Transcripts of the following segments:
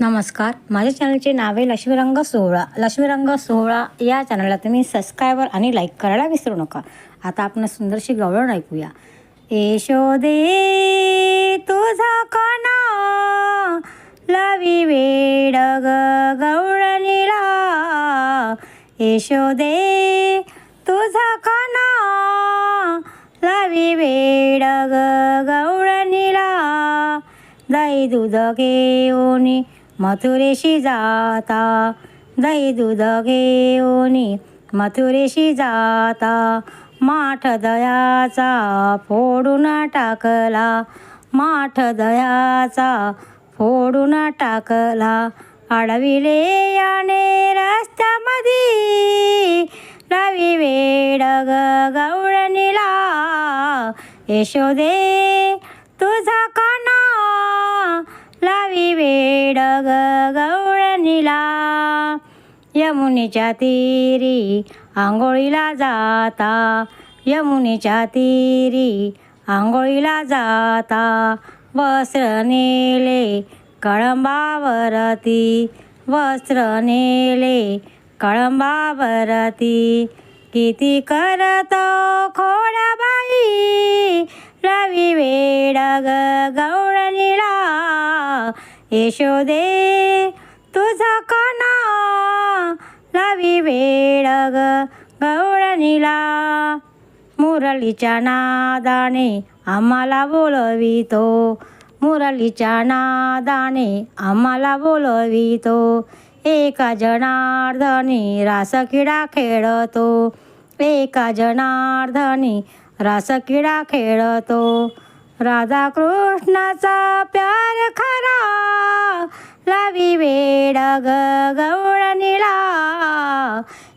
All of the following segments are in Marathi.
नमस्कार. माझ्या चॅनलचे नाव आहे लक्ष्मीरंग सोहळा. लक्ष्मीरंग सोहळा या चॅनलला तुम्ही सबस्क्रायबर आणि लाईक करायला विसरू नका. आता आपण सुंदरशी गवळण ऐकूया. यशोदे तुझा काना लावी वेड ग गवळणीला यशोदे तुझा काना लावी वेड ग गवळणीला दही दूध घेऊनी मथुरेशी जाता दही दूध घेऊनी मथुरेशी जाता माठ दयाचा फोडून टाकला। माठ दयाचा फोडून टाकला। अडविले याने रस्त्यामध्ये रवी वेड ग गवळणीला यशोदे वेड गवळणीला यमुनेच्या तीरी आंघोळीला जाता. यमुनेच्या तीरी आंघोळीला जाता. वस्त्र नेले कळंबावरती. वस्त्र नेले कळंबावरती. किती करतो खोडाबाई? रवी वेड गवळणीला यशोदे तुझा काना लावी वेळ ग गवळणीला मुरलीच्या नादाने आम्हाला बोलवितो. मुरलीच्या नादाने आम्हाला बोलवितो. एका जनार्धनी रासकिडा खेळतो. एका जनार्धनी रासकिडा खेळतो. राधा कृष्णाचा प्यार खरा. लावी वेड गौड निळा.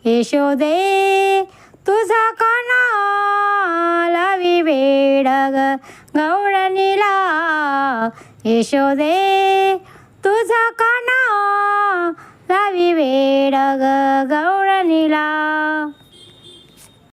यशोदे तुझा काना. लावी वेड गौड निळा. यशोदे तुझा काना. लावी वेड गौड निळा.